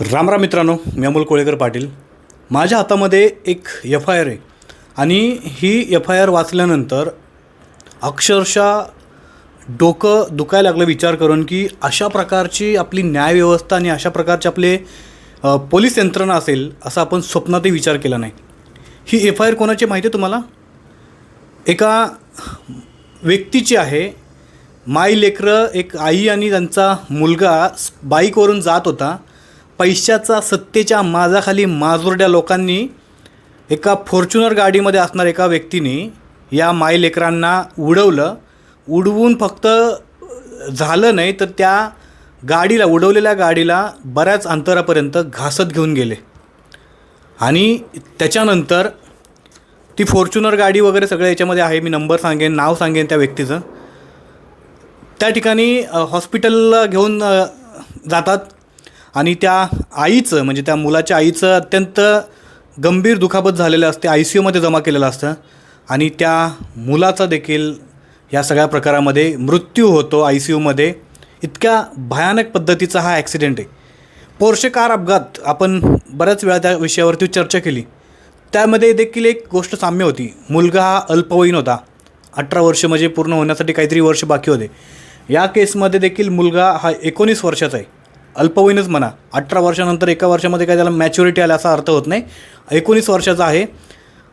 रामराम मित्रांनो मी अमोल कोळेकर पाटील. माझ्या हातामध्ये एक एफ आय आर आहे. आणि ही एफ आय आर वाचल्यानंतर अक्षरशः डोकं दुखायला लागलं विचार करून की अशा प्रकारची आपली न्यायव्यवस्था आणि अशा प्रकारचे आपले पोलीस यंत्रणा असेल असं आपण स्वप्नातही विचार केला नाही. ही एफ आय आर कोणाची माहिती आहे तुम्हाला? एका व्यक्तीची आहे. माई लेकरं एक आई आणि त्यांचा मुलगा बाईकवरून जात होता. पैशाचा सत्तेच्या माजाखाली माजुरड्या लोकांनी एका फॉर्च्युनर गाडीमध्ये असणाऱ्या एका व्यक्तीने या माई लेकरांना उडवलं. उडवून फक्त झालं नाही तर त्या गाडीला उडवलेल्या गाडीला बऱ्याच अंतरापर्यंत घासत घेऊन गेले. आणि त्याच्यानंतर ती फॉर्च्युनर गाडी वगैरे सगळं याच्यामध्ये आहे मी नंबर सांगेन नाव सांगेन त्या व्यक्तीचं. त्या ठिकाणी हॉस्पिटलला घेऊन जातात. आणि त्या आईचं म्हणजे त्या मुलाच्या आईचं अत्यंत गंभीर दुखापत झालेलं असते आय सी यूमध्ये जमा केलेलं असतं. आणि त्या मुलाचा देखील या सगळ्या प्रकारामध्ये मृत्यू होतो आय सी यूमध्ये. इतक्या भयानक पद्धतीचा हा ॲक्सिडेंट आहे. पोर्शे कार अपघात आपण बऱ्याच वेळा त्या विषयावरती चर्चा केली. त्यामध्ये देखील एक गोष्ट साम्य होती. मुलगा हा अल्पवयीन होता. अठरा वर्ष म्हणजे पूर्ण होण्यासाठी काहीतरी वर्ष बाकी होते. या केसमध्ये देखील मुलगा हा एकोणीस वर्षाचा आहे. अल्पवयीनच म्हणा. अठरा वर्षानंतर एका वर्षामध्ये काय त्याला मॅच्युरिटी आला असा अर्थ होत नाही. एकोणीस वर्षाचा आहे.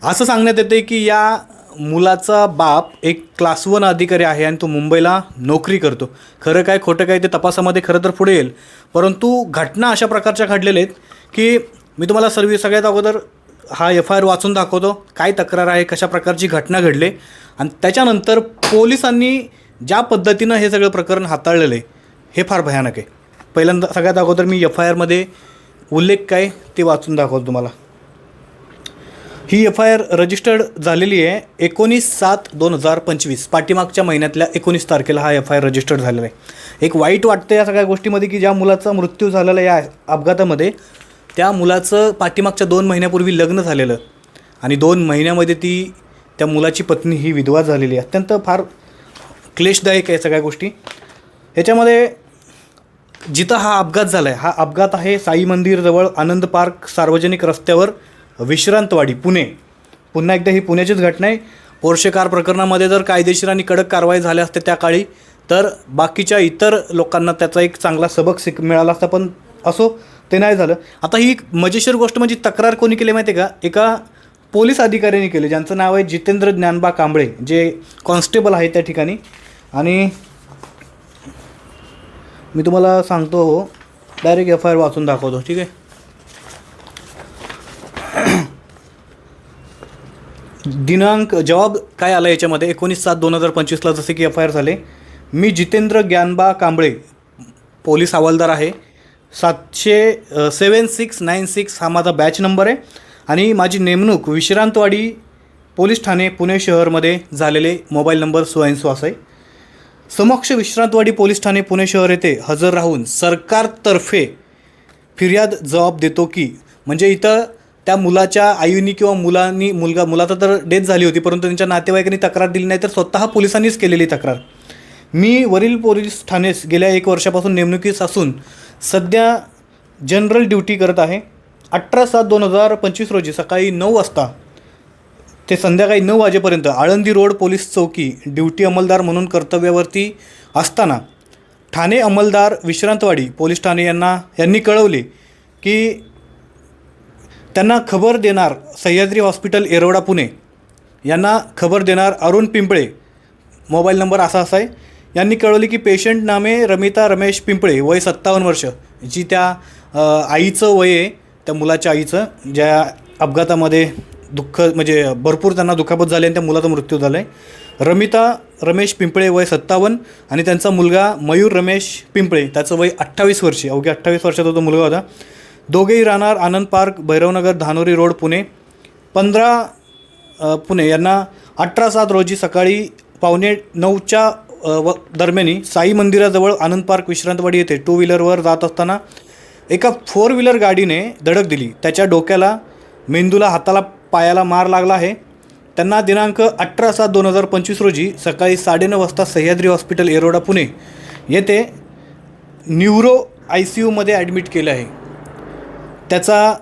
असं सांगण्यात येते की या मुलाचा बाप एक क्लास वन अधिकारी आहे आणि तो मुंबईला नोकरी करतो. खरं काय खोटं काय ते तपासामध्ये खरं तर पुढे येईल. परंतु घटना अशा प्रकारच्या घडलेल्या आहेत की मी तुम्हाला सर्व सगळ्यात अगोदर हा एफ आय आर वाचून दाखवतो. काय तक्रार आहे कशा प्रकारची घटना घडली आणि त्याच्यानंतर पोलिसांनी ज्या पद्धतीनं हे सगळं प्रकरण हाताळलेलं आहे हे फार भयानक आहे. पहिल्यांदा सगळ्यात अगोदर मी एफ आय आरमध्ये उल्लेख काय ते वाचून दाखवतो तुम्हाला. ही एफ आय आर रजिस्टर्ड झालेली आहे एकोणीस सात दोन हजार पंचवीस. पाठीमागच्या महिन्यातल्या एकोणीस तारखेला हा एफ आय आर रजिस्टर्ड झालेला आहे. एक वाईट वाटतं या सगळ्या गोष्टीमध्ये की ज्या मुलाचा मृत्यू झालेला या अपघातामध्ये त्या मुलाचं पाठीमागच्या दोन महिन्यापूर्वी लग्न झालेलं आणि दोन महिन्यामध्ये ती त्या मुलाची पत्नी ही विधवा झालेली आहे. अत्यंत फार क्लेशदायक आहे सगळ्या गोष्टी. ह्याच्यामध्ये जिथं हा अपघात झाला आहे हा अपघात आहे साई मंदिरजवळ आनंद पार्क सार्वजनिक रस्त्यावर विश्रांतवाडी पुणे. पुन्हा एकदा ही पुण्याचीच घटना आहे. पोर्शे कार प्रकरणामध्ये जर कायदेशीर आणि कडक कारवाई झाल्या असते त्या काळी तर बाकीच्या इतर लोकांना त्याचा एक चांगला सबक शिक मिळाला असता पण असो ते नाही झालं. आता ही एक मजेशीर गोष्ट म्हणजे तक्रार कोणी केली माहिती आहे का? एका पोलीस अधिकाऱ्याने केली ज्यांचं नाव आहे जितेंद्र ज्ञानबा कांबळे जे कॉन्स्टेबल आहे त्या ठिकाणी. आणि मी तुम्हाला सांगतो डायरेक्ट एफ आय आर वाचून दाखवतो ठीक आहे? दिनांक जवाब काय आला याच्यामध्ये? एकोणीस सात दोन हजार पंचवीसला जसे की एफ आय आर झाले. मी जितेंद्र ग्यानबा कांबळे पोलीस हवालदार आहे. सातशे सेवन सिक्स नाईन सिक्स हा माझा बॅच नंबर आहे. आणि माझी नेमणूक विश्रांतवाडी पोलीस ठाणे पुणे शहरमध्ये झालेले मोबाईल नंबर स्वयंश्वास आहे. समक्ष विश्रांतवाडी पोलीस ठाणे पुणे शहर येथे हजर राहून सरकारतर्फे फिर्याद जबाब देतो की म्हणजे इथं त्या मुलाच्या आईनी किंवा मुलांनी मुलगा मुलाचा तर डेथ झाली होती परंतु त्यांच्या नातेवाईकांनी तक्रार दिली नाही तर स्वतः पोलिसांनीच केलेली तक्रार. मी वरील पोलीस ठाणेस गेल्या एक वर्षापासून नेमणुकीस असून सध्या जनरल ड्युटी करत आहे. अठरा सात दोन हजार पंचवीस रोजी सकाळी नऊ वाजता ते संध्याकाळी नऊ वाजेपर्यंत आळंदी रोड पोलीस चौकी ड्युटी अंमलदार म्हणून कर्तव्यावरती असताना ठाणे अंमलदार विश्रांतवाडी पोलीस ठाणे यांना यांनी कळवले की त्यांना खबर देणार सह्याद्री हॉस्पिटल येरवडा पुणे. यांना खबर देणार अरुण पिंपळे. मोबाईल नंबर असा असा आहे. यांनी कळवले की पेशंट नामे रमिता रमेश पिंपळे वय सत्तावन्न वर्ष जी त्या आईचं वय आहे त्या मुलाच्या आईचं ज्या अपघातामध्ये दुःख म्हणजे भरपूर त्यांना दुखापत झाली आणि त्या मुलाचा मृत्यू झाला आहे रमिता रमेश पिंपळे वय सत्तावन्न आणि त्यांचा मुलगा मयूर रमेश पिंपळे त्याचं वय अठ्ठावीस वर्षी अवघ्या अठ्ठावीस वर्षाचा तो मुलगा होता. दोघेही राहणार आनंद पार्क भैरवनगर धानोरी रोड पुणे. पंधरा पुणे यांना अठरा सात रोजी सकाळी पावणे नऊच्या व दरम्यानी साई मंदिराजवळ आनंद पार्क विश्रांतवाडी येथे टू व्हीलरवर जात असताना एका फोर व्हीलर गाडीने धडक दिली. त्याच्या डोक्याला मेंदूला हाताला पायाला मार लागला आहे. त्यांना दिनांक अठरा सात दोन हजार पंचवीस रोजी सकाळी साडेनऊ वाजता सह्याद्री हॉस्पिटल येरोडा पुणे येथे न्यूरो आय सी यूमध्ये ॲडमिट केलं आहे. त्याचा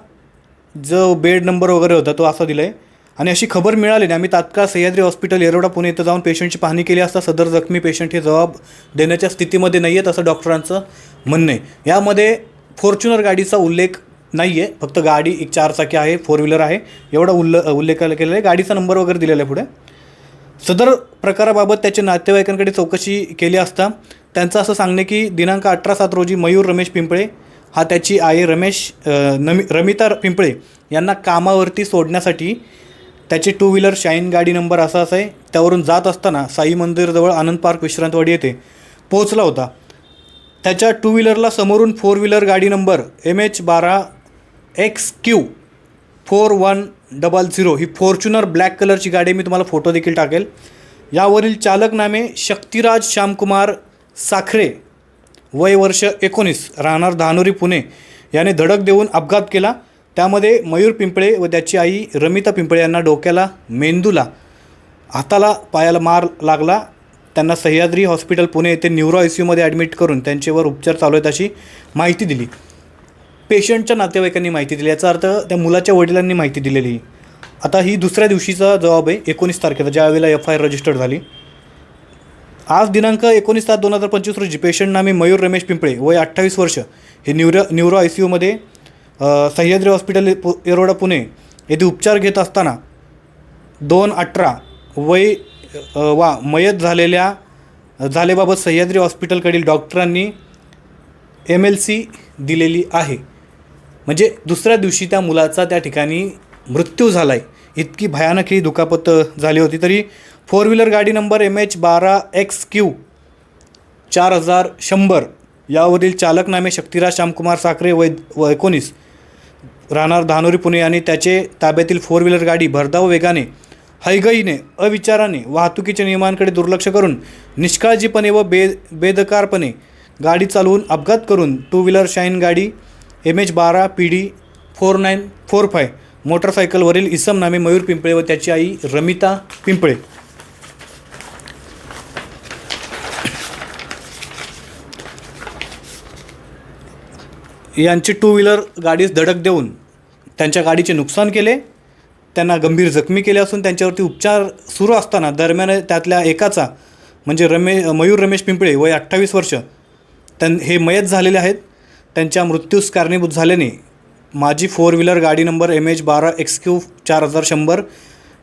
जो बेड नंबर वगैरे होता तो असा दिला आहे आणि अशी खबर मिळाली नाही आम्ही तात्काळ सह्याद्री हॉस्पिटल येरवडा पुणे इथं जाऊन पेशंटची पाहणी केली असता सदर जखमी पेशंट हे जबाब देण्याच्या स्थितीमध्ये नाही आहेत असं डॉक्टरांचं म्हणणं आहे. यामध्ये फॉर्च्युनर गाडीचा उल्लेख नाही आहे फक्त गाडी एक चारचाकी आहे फोर व्हीलर आहे. एवढा उल्ल उल्लेख केलेला आहे. गाडीचा नंबर वगैरे दिलेला आहे पुढे. सदर प्रकाराबाबत त्याच्या नातेवाईकांकडे चौकशी केली असता त्यांचं असं सांगणे की दिनांक अठरा सात रोजी मयूर रमेश पिंपळे हा त्याची आई रमेश नमी रमिता पिंपळे यांना कामावरती सोडण्यासाठी त्याची टू व्हीलर शाईन गाडी नंबर असा असा आहे. त्यावरून जात असताना साई मंदिरजवळ आनंद पार्क विश्रांतवाडी येथे पोहोचला होता. त्याच्या टू व्हीलरला समोरून फोर व्हीलर गाडी नंबर एम एच बारा X Q four one double zero ही फॉर्च्युनर ब्लॅक कलरची गाडी मी तुम्हाला फोटो देखील टाकेल. यावरील चालक नामे शक्तिराज श्यामकुमार साखरे वय वर्ष एकोणीस राहणार धानोरी पुणे. याने धडक देऊन अपघात केला. त्यामध्ये मयूर पिंपळे व त्याची आई रमिता पिंपळे यांना डोक्याला मेंदूला हाताला पायाला मार लागला. त्यांना सह्याद्री हॉस्पिटल पुणे येथे न्यूरो आय सी यूमध्ये ॲडमिट करून त्यांच्यावर उपचार चालू आहेत अशी माहिती दिली. पेशंटच्या नातेवाईकांनी माहिती दिली. याचा अर्थ त्या मुलाच्या वडिलांनी माहिती दिलेली. आता ही दुसऱ्या दिवशीचा जबाब आहे. एकोणीस तारखेचा ज्यावेळेला एफ आय आर रजिस्टर्ड झाली. आज दिनांक एकोणीस सात दोन हजार पंचवीस रोजी पेशंट नामे मयूर रमेश पिंपळे वय अठ्ठावीस वर्ष. हे न्यूरो न्यूरो आय सी यूमध्ये सह्याद्री हॉस्पिटल पु येरोडा पुणे येथे उपचार घेत असताना दोन अठरा वय वा मयत झालेल्या झालेबाबत सह्याद्री हॉस्पिटलकडील डॉक्टरांनी एम एल सी दिलेली आहे. म्हणजे दुसऱ्या दिवशी त्या मुलाचा त्या ठिकाणी मृत्यू झाला आहे इतकी भयानक ही दुखापत झाली होती. तरी फोर व्हीलर गाडी नंबर एम एच बारा एक्स क्यू चार हजार शंभर यावरील चालक नामे शक्तिराज श्यामकुमार साखरे वै व एकोणीस. राहणार धानोरी पुणे आणि त्याचे ताब्यातील फोर व्हीलर गाडी भरधाव वेगाने हैगईने अविचाराने वाहतुकीच्या नियमांकडे दुर्लक्ष करून निष्काळजीपणे व बे बेदकारपणे गाडी चालवून अपघात करून टू व्हीलर शाईन गाडी एम एच बारा P D four nine four five मोटरसायकलवरील इसम नामे मयूर पिंपळे व त्याची आई रमिता पिंपळे. यांची टू व्हीलर गाडीस धडक देऊन त्यांच्या गाडीचे नुकसान केले. त्यांना गंभीर जखमी केले असून त्यांच्यावरती उपचार सुरू असताना दरम्यान त्यातल्या एकाचा म्हणजे रमे मयूर रमेश पिंपळे वय अठ्ठावीस वर्ष त्यां हे मयत झालेले आहेत. त्यांच्या मृत्यूस कारणीभूत झाल्याने माझी फोर व्हीलर गाडी नंबर एम एच बारा एक्स क्यू चार हजार शंभर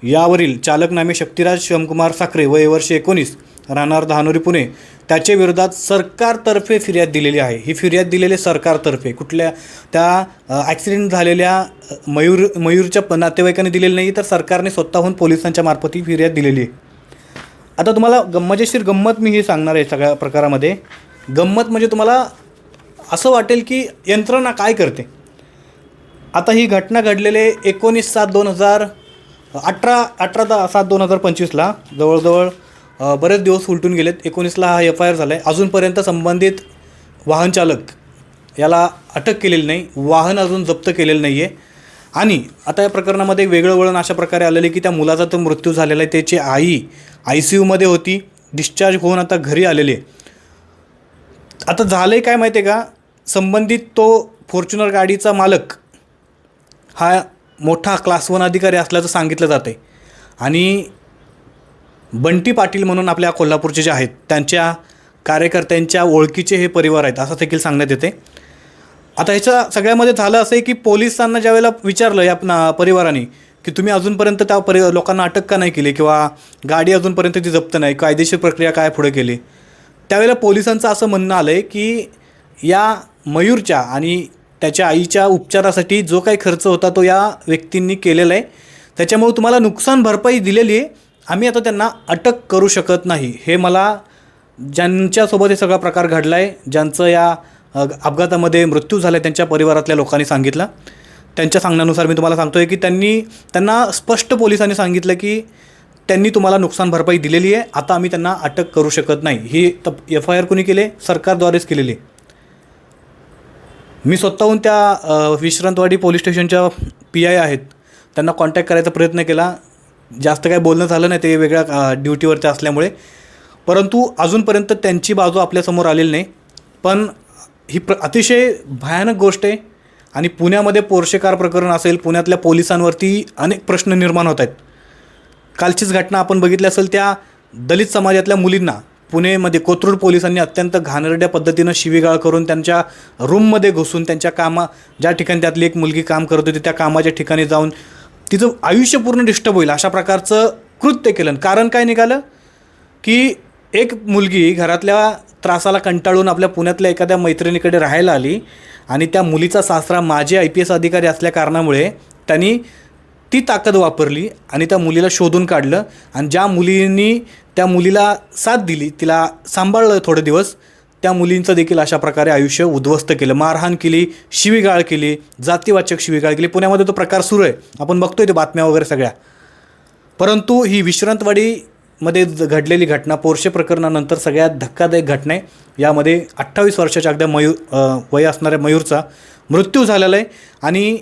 यावरील चालक नामे शक्तिराज शिवमकुमार साखरे वय वर्ष एकोणीस राहणार दहानोरी पुणे. त्याच्या विरोधात सरकारतर्फे फिर्याद दिलेली आहे. ही फिर्याद दिलेली सरकारतर्फे. कुठल्या त्या ॲक्सिडेंट झालेल्या मयूर मयूरच्या प- नातेवाईकांनी दिलेली नाही तर सरकारने स्वतःहून पोलिसांच्या मार्फत ही फिर्याद दिलेली आहे. आता तुम्हाला गम मजेशीर गंमत मी ही सांगणार आहे सगळ्या प्रकारामध्ये. गंमत म्हणजे तुम्हाला असं वाटेल की यंत्रणा काय करते? आता ही घटना घडलेले एकोणीस सात दोन हजार अठरा अठरा दा सात दोन हजार पंचवीसला जवळजवळ बरेच दिवस उलटून गेलेत. एकोणीसला हा एफ आय आर झाला आहे अजूनपर्यंत संबंधित वाहनचालक याला अटक केलेली नाही. वाहन अजून जप्त केलेलं नाही आहे आणि आता या प्रकरणामध्ये वेगळं वळण अशा प्रकारे आलेलं आहे की त्या मुलाचा तर मृत्यू झालेला आहे. त्याची आई आय सी यूमध्ये होती. डिस्चार्ज होऊन आता घरी आलेली आहे. आता झालं आहे काय माहिती आहे का? संबंधित तो फॉर्च्युनर गाडीचा मालक हा मोठा क्लास वन अधिकारी असल्याचं सांगितलं जातं आहे आणि बंटी पाटील म्हणून आपल्या कोल्हापूरचे जे आहेत त्यांच्या कार्यकर्त्यांच्या ओळखीचे हे परिवार आहेत असं देखील सांगण्यात येते आता ह्याच्या सगळ्यामध्ये झालं असं आहे की पोलिसांना ज्यावेळेला विचारलं या ना परिवाराने की तुम्ही अजूनपर्यंत त्या परि लोकांना अटक का नाही केली किंवा गाडी अजूनपर्यंत ती जप्त नाही कायदेशीर प्रक्रिया काय पुढे केली? त्यावेळेला पोलिसांचं असं म्हणणं आलं आहे की या मयूरच्या आणि त्याच्या आईच्या उपचारासाठी जो काही खर्च होता तो या व्यक्तींनी केलेला आहे. त्याच्यामुळे तुम्हाला नुकसान भरपाई दिलेली आहे. आम्ही आता त्यांना अटक करू शकत नाही. हे मला ज्यांच्यासोबत हे सगळा प्रकार घडला आहे ज्यांचं या अपघातामध्ये मृत्यू झाला आहे त्यांच्या परिवारातल्या लोकांनी सांगितलं. त्यांच्या सांगण्यानुसार मी तुम्हाला सांगतो आहे की त्यांनी त्यांना स्पष्ट पोलिसांनी सांगितलं की त्यांनी तुम्हाला नुकसान भरपाई दिलेली आहे. आता आम्ही त्यांना अटक करू शकत नाही. ही तप एफ आय आर कोणी केले सरकारद्वारेच केलेली आहे. मी स्वतःहून त्या विश्रांतवाडी पोलीस स्टेशनच्या पी आय आहेत. त्यांना कॉन्टॅक्ट करायचा प्रयत्न केला. जास्त काही बोलणं झालं नाही ते वेगळ्या ड्युटीवरच्या ड्युटीवरती असल्यामुळे. परंतु अजूनपर्यंत त्यांची बाजू आपल्यासमोर आलेली नाही. पण ही प्र अतिशय भयानक गोष्ट आहे आणि पुण्यामध्ये पोर्शेकार प्रकरण असेल पुण्यातल्या पोलिसांवरती अनेक प्रश्न निर्माण होत आहेत. कालचीच घटना आपण बघितली असेल त्या दलित समाजातल्या मुलींना. पुणेमध्ये कोथरूड पोलिसांनी अत्यंत घाणेरड्या पद्धतीनं शिवीगाळ करून त्यांच्या रूममध्ये घुसून त्यांच्या कामा ज्या ठिकाणी त्यातली एक मुलगी काम करत होती त्या कामाच्या ठिकाणी जाऊन तिचं आयुष्य पूर्ण डिस्टर्ब होईल अशा प्रकारचं कृत्य केलं. कारण काय निघालं? की एक मुलगी घरातल्या त्रासाला कंटाळून आपल्या पुण्यातल्या एखाद्या मैत्रिणीकडे राहायला आली आणि त्या मुलीचा सासरा माझे आय पी एस अधिकारी असल्या कारणामुळे त्यांनी ती ताकद वापरली आणि त्या मुलीला शोधून काढलं. आणि ज्या मुलींनी त्या मुलीला साथ दिली तिला सांभाळलं थोडे दिवस त्या मुलींचं देखील अशा प्रकारे आयुष्य उद्ध्वस्त केलं. मारहाण केली शिवीगाळ केली जातीवाचक शिवीगाळ केली. पुण्यामध्ये तो प्रकार सुरू आहे. आपण बघतोय ते बातम्या वगैरे सगळ्या. परंतु ही विश्रांतवाडीमध्ये घडलेली घटना पोर्शे प्रकरणानंतर सगळ्यात धक्कादायक घटना आहे. यामध्ये अठ्ठावीस वर्षाच्या अगद्या मयूर वय असणाऱ्या मयूरचा मृत्यू झालेला आहे. आणि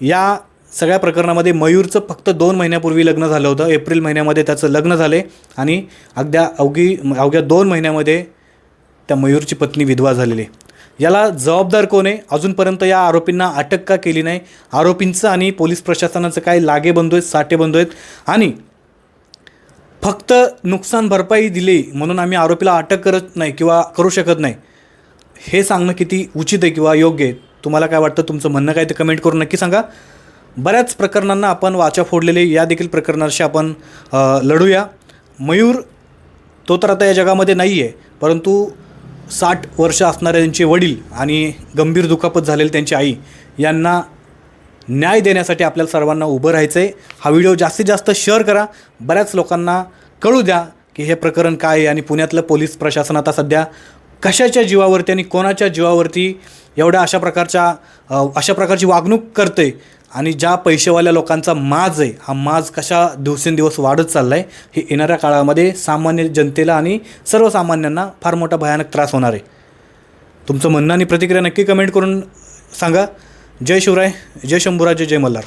या सगळ्या प्रकरणामध्ये मयूरचं फक्त दोन महिन्यापूर्वी लग्न झालं होतं. एप्रिल महिन्यामध्ये त्याचं लग्न झाले आणि अगद्या अवघी अवघ्या दोन महिन्यामध्ये त्या मयूरची पत्नी विधवा झालेली. आहे. याला जबाबदार कोण आहे? अजूनपर्यंत या आरोपींना अटक का केली नाही? आरोपींचं आणि पोलीस प्रशासनाचं काय लागे बंधू आहेत साठे बंधू आहेत? आणि फक्त नुकसान भरपाई दिली म्हणून आम्ही आरोपीला अटक करत नाही किंवा करू शकत नाही हे सांगणं किती उचित आहे किंवा योग्य आहे? तुम्हाला काय वाटतं? तुमचं म्हणणं काय ते कमेंट करून नक्की सांगा. बऱ्याच प्रकरणांना आपण वाचा फोडलेले या देखील प्रकरणाशी आपण लढूया. मयूर तो तर आता या जगामध्ये नाही आहे परंतु साठ वर्ष असणारे त्यांचे वडील आणि गंभीर दुखापत झालेली त्यांची आई यांना न्याय देण्यासाठी आपल्याला सर्वांना उभं राहायचं आहे हा व्हिडिओ जास्तीत जास्त शेअर करा. बऱ्याच लोकांना कळू द्या की हे प्रकरण काय आहे आणि पुण्यातलं पोलीस प्रशासन आता सध्या कशाच्या जीवावरती आणि कोणाच्या जीवावरती एवढ्या अशा प्रकारच्या अशा प्रकारची वागणूक करते आणि ज्या पैसेवाल्या लोकांचा माज आहे हा माज कशा दिवसेंदिवस वाढत चालला आहे हे येणाऱ्या काळामध्ये सामान्य जनतेला आणि सर्वसामान्यांना फार मोठा भयानक त्रास होणार आहे. तुमचं म्हणणं आणि प्रतिक्रिया नक्की कमेंट करून सांगा. जय शिवराय जय शंभूराज जय मल्हार.